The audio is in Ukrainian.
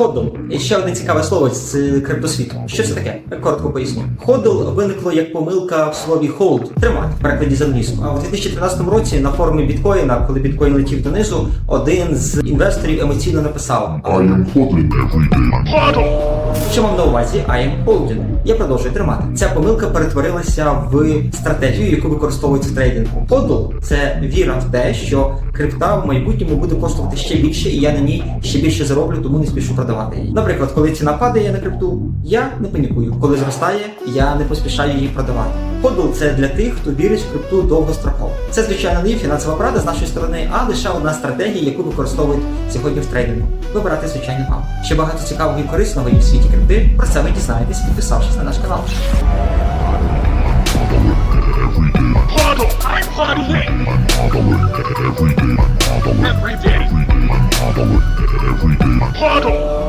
Ходл. І ще одне цікаве слово з криптосвіту. Що це таке? Коротко поясню. Ходл виникло як помилка в слові hold, тримати в перекладі з англійського. А в 2013 році на форумі біткоїна, коли біткоін летів донизу, один з інвесторів емоційно написав: I am hodling every day. Що мав на увазі I am holding. Я продовжую тримати. Ця помилка перетворилася в стратегію, яку використовується в трейдингу. Ходл це віра в те, що крипта в майбутньому буде коштувати ще більше, і я на ній ще більше зароблю, тому не спішу продавати її. Наприклад, коли ціна падає на крипту, я не панікую. Коли зростає, я не поспішаю її продавати. Ходл це для тих, хто вірить в крипту довгостроково. Це звичайно не фінансова порада з нашої сторони, а лише одна стратегія, яку використовують сьогодні в трейдингу. Вибирати звичайно вам. Ще багато цікавого і корисного є в світі крипти. Про це ви дізнаєтесь, підписавшись на наш канал. Huddle.